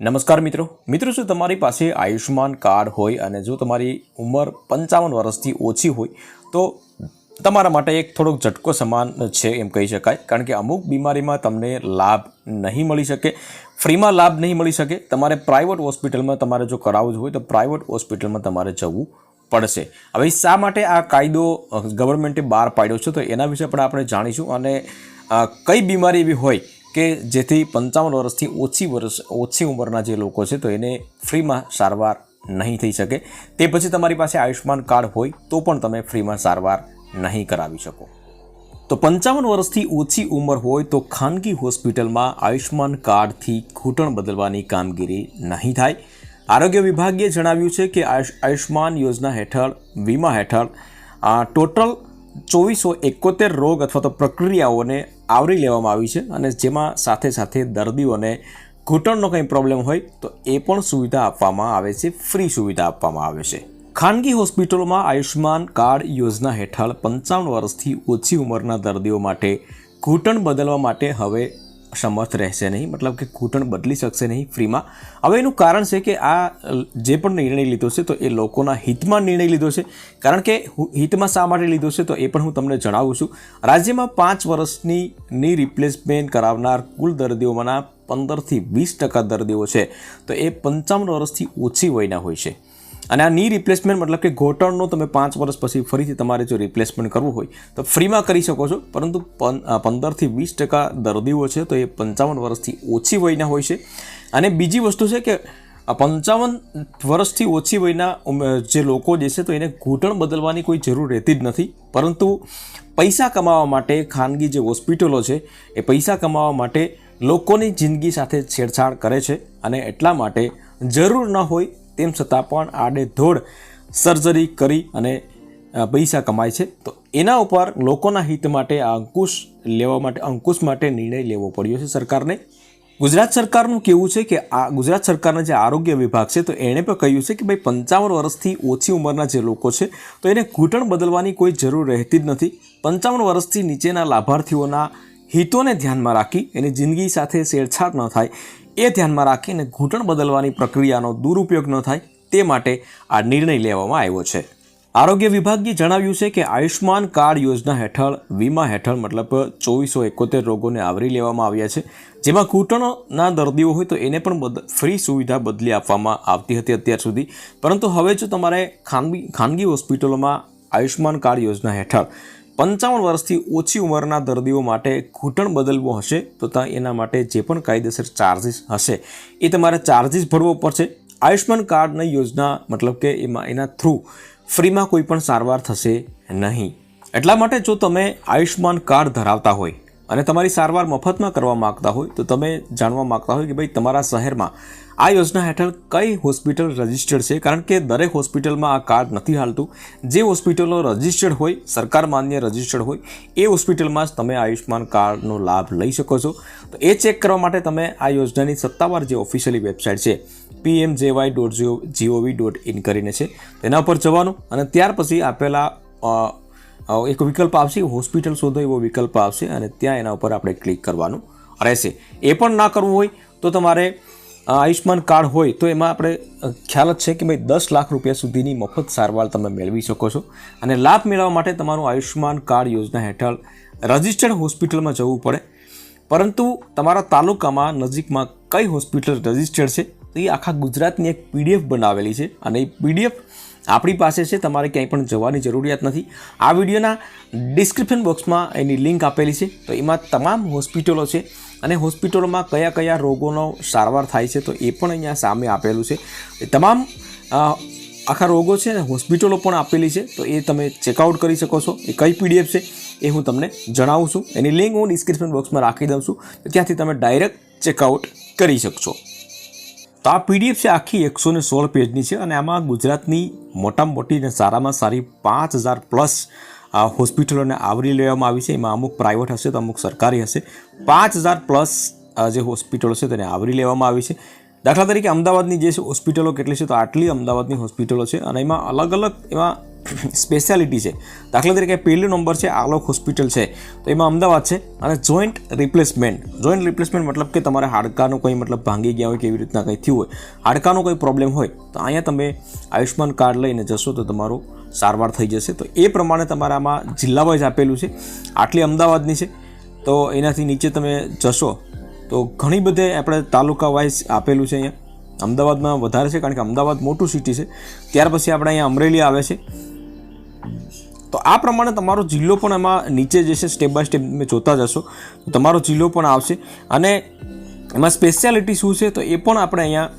નમસ્કાર મિત્રો. મિત્રો, શું તમારી પાસે આયુષ્યમાન કાર્ડ હોય અને જો તમારી ઉંમર પંચાવન વર્ષથી ઓછી હોય, તો તમારા માટે એક થોડોક ઝટકો સમાન છે એમ કહી શકાય. કારણ કે અમુક બીમારીમાં તમને લાભ નહીં મળી શકે, ફ્રીમાં લાભ નહીં મળી શકે. તમારે પ્રાઇવેટ હોસ્પિટલમાં તમારે જો કરાવવું જ હોય, તો પ્રાઇવેટ હોસ્પિટલમાં તમારે જવું પડશે. હવે શા માટે આ કાયદો ગવર્મેન્ટે બહાર પાડ્યો છે, તો એના વિશે પણ આપણે જાણીશું અને કઈ બીમારી એવી હોય કે જેથી પંચાવન વર્ષથી ઓછી વર્ષ, ઓછી ઉંમરના જે લોકો છે તો એને ફ્રીમાં સારવાર નહીં થઈ શકે. તે પછી તમારી પાસે આયુષ્માન કાર્ડ હોય તો પણ તમે ફ્રીમાં સારવાર નહીં કરાવી શકો. તો પંચાવન વર્ષથી ઓછી ઉંમર હોય તો ખાનગી હોસ્પિટલમાં આયુષ્યમાન કાર્ડથી ઘૂંટણ બદલવાની કામગીરી નહીં થાય. આરોગ્ય વિભાગે જણાવ્યું છે કે આયુષ્યમાન યોજના હેઠળ, વીમા હેઠળ ટોટલ ચોવીસો એકોતેર રોગ અથવા તો પ્રક્રિયાઓને આવરી લેવામાં આવી છે અને જેમાં સાથે સાથે દર્દીઓને ઘૂંટણનો કંઈ પ્રોબ્લેમ હોય તો એ પણ સુવિધા આપવામાં આવે છે ફ્રી સુવિધા આપવામાં આવે છે. ખાનગી હોસ્પિટલોમાં આયુષ્યમાન કાર્ડ યોજના હેઠળ પંચાવન વર્ષથી ઓછી ઉંમરના દર્દીઓ માટે ઘૂંટણ બદલવા માટે હવે સમર્થ રહેશે નહીં, મતલબ કે ઘૂંટણ બદલી શકશે નહીં ફ્રીમાં. હવે એનું કારણ છે કે આ જે પણ નિર્ણય લીધો છે, તો એ લોકોના હિતમાં નિર્ણય લીધો છે. કારણ કે હિતમાં શા માટે લીધો છે, તો એ પણ હું તમને જણાવું છું. રાજ્યમાં પાંચ વર્ષની ની રિપ્લેસમેન્ટ કરાવનાર કુલ દર્દીઓમાંના પંદરથી વીસ ટકા દર્દીઓ છે. તો એ પંચાવન વર્ષથી ઓછી વયના હોય છે. અને આ ની રિપ્લેસમેન્ટ મતલબ કે ઘોટણનો તમે પાંચ વર્ષ પછી ફરીથી તમારે જો રિપ્લેસમેન્ટ કરવું હોય, તો ફ્રીમાં કરી શકો છો. પરંતુ પંદરથી વીસ ટકા દર્દીઓ છે, તો એ પંચાવન વર્ષથી ઓછી વયના હોય છે. અને બીજી વસ્તુ છે કે પંચાવન વર્ષથી ઓછી વયના જે લોકો જે છે, તો એને ઘૂંટણ બદલવાની કોઈ જરૂર રહેતી જ નથી. પરંતુ પૈસા કમાવા માટે ખાનગી જે હોસ્પિટલો છે, એ પૈસા કમાવા માટે લોકોની જિંદગી સાથે છેડછાડ કરે છે. અને એટલા માટે જરૂર ન હોય તેમ છતાં પણ આડેધોડ સર્જરી કરી અને પૈસા કમાય છે. તો એના ઉપર લોકોના હિત માટે આ અંકુશ લેવા માટે, અંકુશ માટે નિર્ણય લેવો પડ્યો છે સરકારને. ગુજરાત સરકારનું કેવું છે કે આ, ગુજરાત સરકારના જે આરોગ્ય વિભાગ છે, તો એણે પણ કહ્યું છે કે ભાઈ પંચાવન વર્ષથી ઓછી ઉંમરના જે લોકો છે, તો એને ઘૂંટણ બદલવાની કોઈ જરૂર રહેતી જ નથી. પંચાવન વર્ષથી નીચેના લાભાર્થીઓના હિતોને ધ્યાનમાં રાખી, એની જિંદગી સાથે છેડછાડ ન થાય. એ ધ્યાનમાં રાખીને ઘૂંટણ બદલવાની પ્રક્રિયાનો દુરુપયોગ ન થાય તે માટે આ નિર્ણય લેવામાં આવ્યો છે. આરોગ્ય વિભાગે જણાવ્યું છે કે આયુષ્માન કાર્ડ યોજના હેઠળ, વીમા હેઠળ મતલબ ચોવીસો એકોતેર રોગોને આવરી લેવામાં આવ્યા છે. જેમાં ઘૂંટણોના દર્દીઓ હોય તો એને પણ ફ્રી સુવિધા બદલી આપવામાં આવતી હતી અત્યાર સુધી. પરંતુ હવે જો તમારે ખાનગી ખાનગી હોસ્પિટલોમાં આયુષ્માન કાર્ડ યોજના હેઠળ પંચાવન વર્ષથી ઓછી ઉંમરના દર્દીઓ માટે ઘૂંટણ બદલવું હશે તો ત્યાં એના માટે જે પણ કાયદેસર ચાર્જિસ હશે, એ તમારે ચાર્જિસ ભરવો પડશે. આયુષ્યમાન કાર્ડની યોજના, મતલબ કે એમાં એના થ્રુ ફ્રીમાં કોઈ પણ સારવાર થશે નહીં. એટલા માટે જો તમે આયુષ્યમાન કાર્ડ ધરાવતા હોય અને તમારી સારવાર મફતમાં કરવા માગતા હોય તો તમે જાણવા માગતા હોય કે ભાઈ તમારા શહેરમાં આ યોજના હેઠળ કઈ હોસ્પિટલ રજિસ્ટર્ડ છે? કારણ કે દરેક હોસ્પિટલમાં આ કાર્ડ નથી હાલતું. જે હોસ્પિટલો રજિસ્ટર્ડ હોય, સરકાર માન્ય રજિસ્ટર્ડ હોય, એ હોસ્પિટલમાં જ તમે આયુષ્માન કાર્ડનો લાભ લઈ શકો છો. તો એ ચેક કરવા માટે તમે આ યોજનાની સત્તાવાર જે ઓફિશિયલી વેબસાઇટ છે પીએમ જેવાય ડોટ જીઓ જીઓવી ડોટ ઇન કરીને છે. તેના પર જવાનું અને ત્યાર પછી આપેલા એક વિકલ્પ આવશે, હોસ્પિટલ શોધો એવો વિકલ્પ આવશે અને ત્યાં એના ઉપર આપણે ક્લિક કરવાનું રહેશે. એ પણ ના કરવું હોય તો તમારે આયુષ્માન કાર્ડ હોય તો એમાં આપણે ખ્યાલ જ છે કે ભાઈ દસ લાખ રૂપિયા સુધીની મફત સારવાર તમે મેળવી શકો છો અને લાભ મેળવવા માટે તમારું આયુષ્માન કાર્ડ યોજના હેઠળ રજિસ્ટર્ડ હોસ્પિટલમાં જવું પડે. પરંતુ તમારા તાલુકામાં નજીકમાં કઈ હોસ્પિટલ રજિસ્ટર્ડ છે? તો એ આખા ગુજરાતની એક પીડીએફ બનાવેલી છે અને એ પીડીએફ આપણી પાસે છે, તમારે ક્યાંય પણ જવાની જરૂરિયાત નથી. આ વિડીયોના ડિસ્ક્રિપ્શન બોક્સમાં એની લિંક આપેલી છે, તો એમાં તમામ હોસ્પિટલો છે અને હોસ્પિટલોમાં કયા કયા રોગોનો સારવાર થાય છે, તો એ પણ અહીંયા સામે આપેલું છે. તમામ આખા રોગો છે ને હોસ્પિટલો પણ આપેલી છે, તો એ તમે ચેકઆઉટ કરી શકો છો. એ કઈ પીડીએફ છે એ હું તમને જણાવું છું. એની લિંક હું ડિસ્ક્રિપ્શન બોક્સમાં રાખી દઉં છું ત્યાંથી તમે ડાયરેક્ટ ચેકઆઉટ કરી શકશો. તો આ પીડીએફ છે આખી એકસો ને સોળ પેજની છે અને આમાં ગુજરાતની મોટામાં મોટી અને સારામાં સારી પાંચ હજાર પ્લસ આ હોસ્પિટલોને આવરી લેવામાં આવી છે. એમાં અમુક પ્રાઇવેટ હશે તો અમુક સરકારી હશે. પાંચ હજાર પ્લસ જે હોસ્પિટલો છે તેને આવરી લેવામાં આવી છે. દાખલા તરીકે અમદાવાદની જે હોસ્પિટલો કેટલી છે તો આટલી અમદાવાદની હોસ્પિટલો છે અને એમાં અલગ અલગ એમાં સ્પેશિયાલિટી છે. દાખલા તરીકે પહેલો નંબર છે આલોક હોસ્પિટલ છે. તો એમાં અમદાવાદ છે અને જોઈન્ટ રિપ્લેસમેન્ટ. જોઈન્ટ રિપ્લેસમેન્ટ મતલબ કે તમારે હાડકાનું કોઈ મતલબ ભાંગી ગયા હોય કે એવી રીતના કંઈ થયું હોય. હાડકાનો કોઈ પ્રોબ્લેમ હોય તો અહીંયા તમે આયુષ્યમાન કાર્ડ લઈને જશો તો તમારું સારવાર થઈ જશે. તો એ પ્રમાણે તમારા આમાં જિલ્લા વાઇઝ આપેલું છે. આટલી અમદાવાદની છે. તો એનાથી નીચે તમે જશો તો ઘણી બધે આપણે તાલુકા વાઇઝ આપેલું છે અહીંયા. અમદાવાદમાં વધારે છે કારણ કે અમદાવાદ મોટું સિટી છે. ત્યાર પછી આપણે અહીંયા અમરેલી આવે છે. તો આ પ્રમાણે તમારો જિલ્લો પણ એમાં નીચે જે છે સ્ટેપ બાય સ્ટેપ તમે જોતા જશો. તો તમારો જિલ્લો પણ આવશે. અને એમાં સ્પેશિયાલિટી શું છે, તો એ પણ આપણે અહીંયા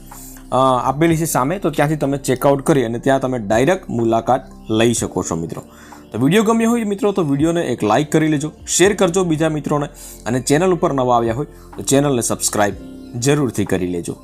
આપેલી છે સામે. તો ત્યાંથી તમે ચેકઆઉટ કરી અને ત્યાં તમે ડાયરેક્ટ મુલાકાત લઈ શકો છો મિત્રો. તો વીડિયો ગમ્યો હોય મિત્રો, તો વિડીયોને એક લાઇક કરી લેજો શેર કરજો બીજા મિત્રોને. અને ચેનલ ઉપર નવા આવ્યા હોય, તો ચેનલને સબસ્ક્રાઈબ જરૂરથી કરી લેજો.